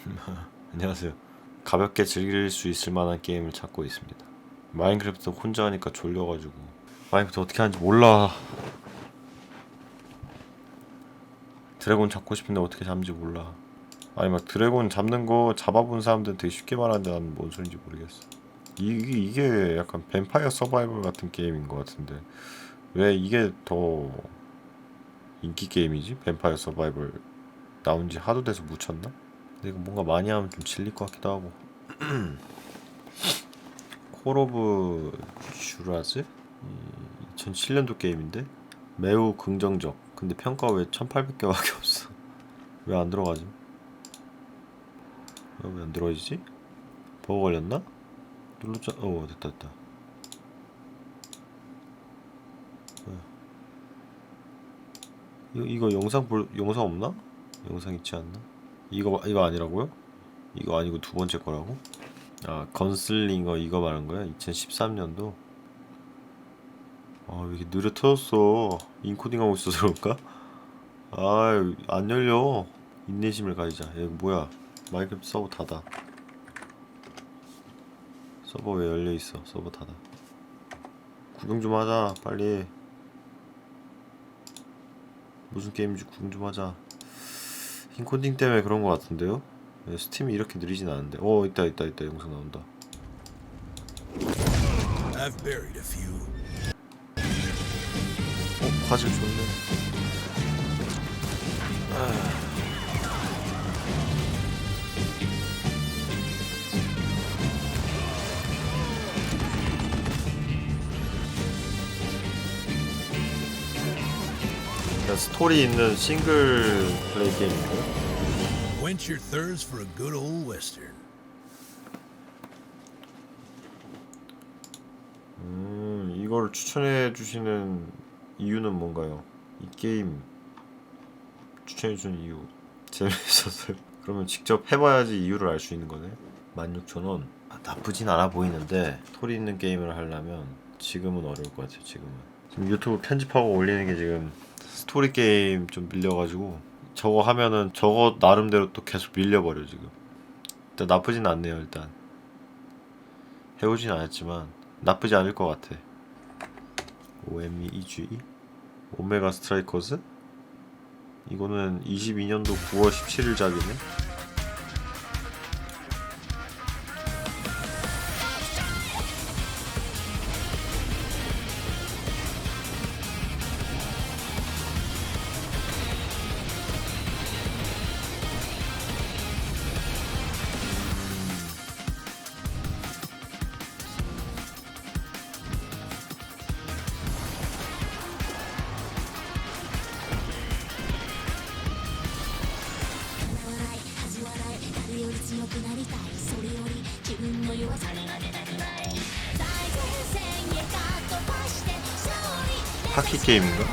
안녕하세요. 가볍게 즐길 수 있을 만한 게임을 찾고 있습니다. 마인크래프트 혼자 하니까 졸려가지고 마인크래프트 어떻게 하는지 몰라. 드래곤 잡고 싶은데 어떻게 잡는지 몰라. 아니 막 드래곤 잡는 거 잡아본 사람들은 되게 쉽게 말하는데 나는 뭔 소린지 모르겠어. 이게 이게 약간 뱀파이어 서바이벌 같은 게임인 것 같은데 왜 이게 더 인기 게임이지? 뱀파이어 서바이벌 나온 지 하도 돼서 묻혔나? 근데 뭔가 많이 하면 좀 질릴 것 같기도 하고 콜 오브 슈라즈? 2007년도 게임인데 매우 긍정적 근데 평가 왜 1800개밖에 없어 왜 안 들어가지? 왜 안 들어가지지? 버거 걸렸나? 눌렀자 어 됐다 됐다 어. 이거, 이거 영상 볼 영상 없나? 영상 있지 않나? 이거 이거 아니라고요? 이거 아니고 두 번째 거라고? 아 건슬링어 이거 말한 거야? 2013년도? 아왜 이렇게 느려 터졌어? 인코딩 하고 있어서 그런가? 아안 열려. 인내심을 가지자. 야, 이거 뭐야? 마이크래프트 서버 닫아. 서버 왜 열려 있어? 서버 닫아. 구경 좀 하자 빨리. 무슨 게임인지 구경 좀 하자 인코딩 때문에 그런 것 같은데요? 네, 스팀이 이렇게 느리진 않은데 어 있다 있다 있다 영상 나온다. 어 화질 좋네 아. 스토리 있는 싱글 플레이 게임인가요? Quench your thirst for a good old western. 음, 이걸 추천해 주시는 이유는 뭔가요? 이 게임 추천해 주는 이유 재밌어서요. 그러면 직접 해봐야지 이유를 알 수 있는 거네. 16,000원. 아, 나쁘진 않아 보이는데 스토리 있는 게임을 하려면 지금은 어려울 것 같아요. 지금은. 지금 유튜브 편집하고 올리는 게 지금 스토리 게임 좀 밀려가지고 저거 하면은 저거 나름대로 또 계속 밀려버려 지금. 일단 나쁘진 않네요 일단. 해오진 않았지만 나쁘지 않을 것 같아. OME EG 오메가 스트라이커즈? 이거는 22년도 9월 17일 작이네. 하키 게임인가?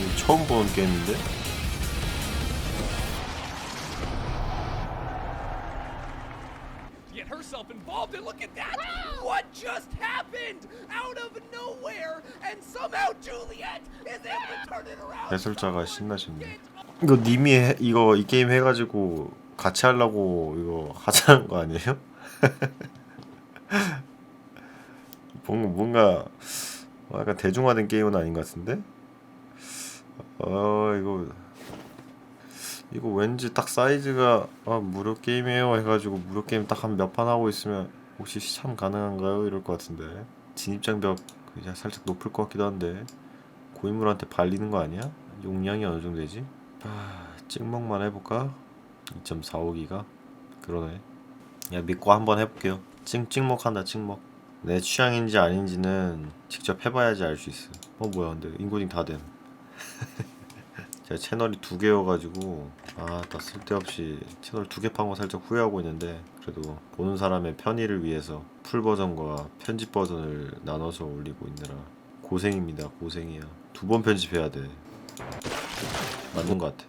이거 처음 보는 게임인데? Get herself involved and look at that! What just happened? Out of nowhere, and somehow Juliet is able to turn it around. 해설자가 신나셨네. 이거 님이 해, 이거 이 게임 해가지고 같이 하려고 이거 하자는 거 아니에요? 뭔가 뭔가 약간 대중화된 게임은 아닌 것 같은데? 어 이거 이거 왠지 딱 사이즈가 아 무료 게임이에요 해가지고 무료 게임 딱 한 몇 판 하고 있으면 혹시 시참 가능한가요 이럴 것 같은데 진입장벽 그냥 살짝 높을 것 같기도 한데 고인물한테 발리는 거 아니야? 용량이 어느 정도 되지? 아, 찍먹만 해볼까? 2.45기가? 그러네. 야, 믿고 한번 해볼게요. 찍, 찍먹한다, 찍먹. 내 취향인지 아닌지는 직접 해봐야지 알 수 있어. 어, 뭐야, 근데 인코딩 다 됨. 제가 채널이 두 개여가지고, 아, 딱 쓸데없이 채널 두 개 판 거 살짝 후회하고 있는데, 그래도 보는 사람의 편의를 위해서 풀 버전과 편집 버전을 나눠서 올리고 있느라 고생입니다, 고생이야. 두 번 편집해야 돼. 맞는 것 같아.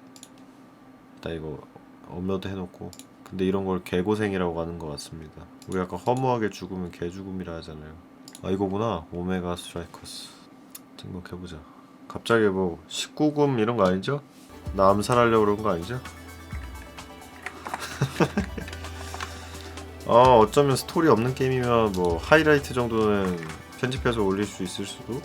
나 이거 업로드 해놓고. 근데 이런 걸 개고생이라고 하는 것 같습니다. 우리 아까 허무하게 죽으면 개죽음이라 하잖아요. 아 이거구나. 오메가 스트라이커스. 등록해보자 갑자기 뭐 19금 이런 거 아니죠? 나 암살하려고 그런 거 아니죠? 어 어쩌면 스토리 없는 게임이면 뭐 하이라이트 정도는 편집해서 올릴 수 있을 수도